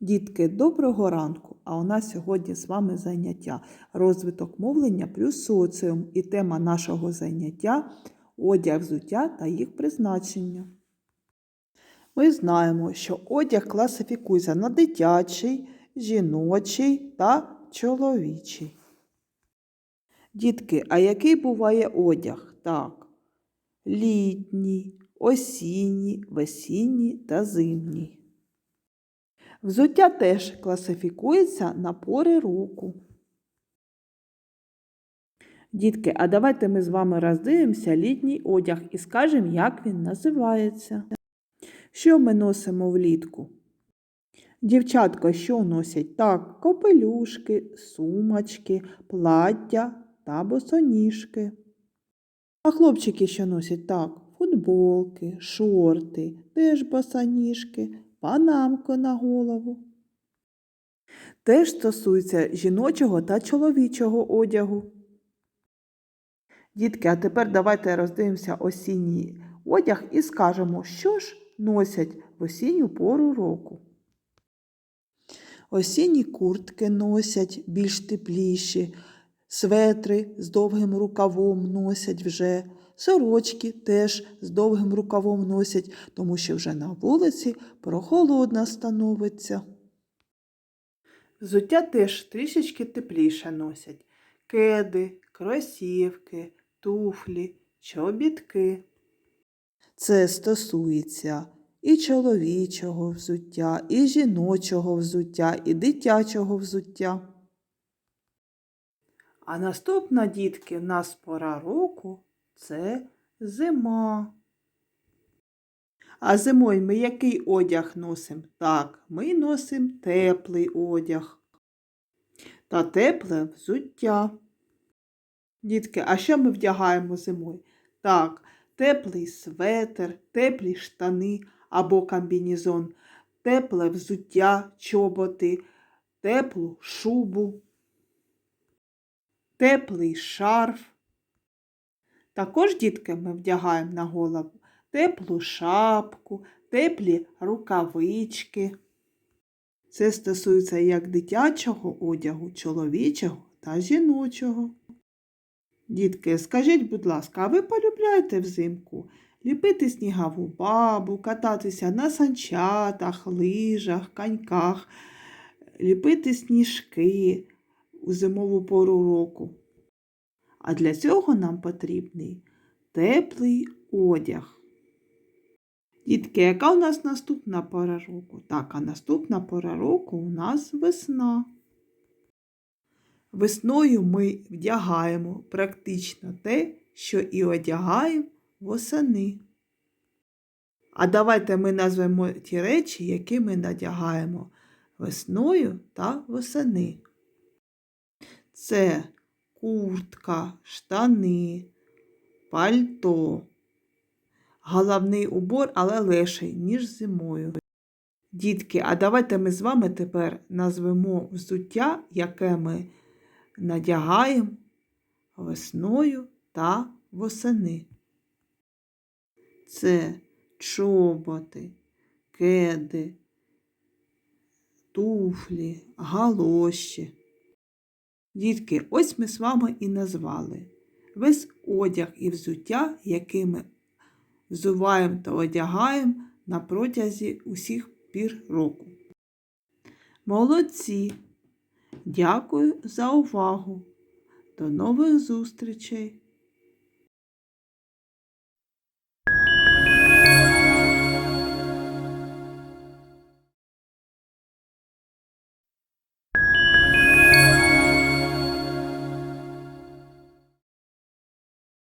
Дітки, доброго ранку! А у нас сьогодні з вами заняття розвиток мовлення плюс соціум і тема нашого заняття одяг, взуття та їх призначення. Ми знаємо, що одяг класифікується на дитячий, жіночий та чоловічий. Дітки, а який буває одяг? Так, літній, осінній, весінній та зимній. Взуття теж класифікується на пори року. Дітки, а давайте ми з вами роздивимося літній одяг і скажемо, як він називається. Що ми носимо влітку? Дівчатка, що носять? Так, копелюшки, сумочки, плаття та босоніжки. А хлопчики що носять? Так, футболки, шорти, теж босоніжки, панамку на голову. Теж стосується жіночого та чоловічого одягу. Дітки, а тепер давайте роздивимося осінній одяг і скажемо, що ж носять в осінню пору року. Осінні куртки носять більш тепліші, светри з довгим рукавом носять вже, сорочки теж з довгим рукавом носять, тому що вже на вулиці прохолодно становиться. Взуття теж трішечки тепліше носять. Кеди, кросівки, туфлі, чобітки. Це стосується і чоловічого взуття, і жіночого взуття, і дитячого взуття. А наступна, дітки, в нас пора року це зима. А зимою ми який одяг носимо? Так, ми носимо теплий одяг та тепле взуття. Дітки, а що ми вдягаємо зимою? Так, теплий светр, теплі штани або комбінезон, тепле взуття, чоботи, теплу шубу, теплий шарф. Також, дітки, ми вдягаємо на голову теплу шапку, теплі рукавички. Це стосується як дитячого одягу, чоловічого та жіночого. Дітки, скажіть, будь ласка, а ви полюбляєте взимку ліпити снігову бабу, кататися на санчатах, лижах, коньках, ліпити сніжки у зимову пору року? А для цього нам потрібний теплий одяг. Дітки, яка у нас наступна пора року? Так, а наступна пора року у нас весна. Весною ми вдягаємо практично те, що і одягаємо восени. А давайте ми назвемо ті речі, які ми надягаємо весною та восени. Це куртка, штани, пальто. Головний убор, але леший, ніж зимою. Дітки, а давайте ми з вами тепер назвемо взуття, яке ми надягаємо весною та восени. Це чоботи, кеди, туфлі, галоші. Дітки, ось ми з вами і назвали весь одяг і взуття, який ми взуваємо та одягаємо на протязі усіх пір року. Молодці! Дякую за увагу! До нових зустрічей!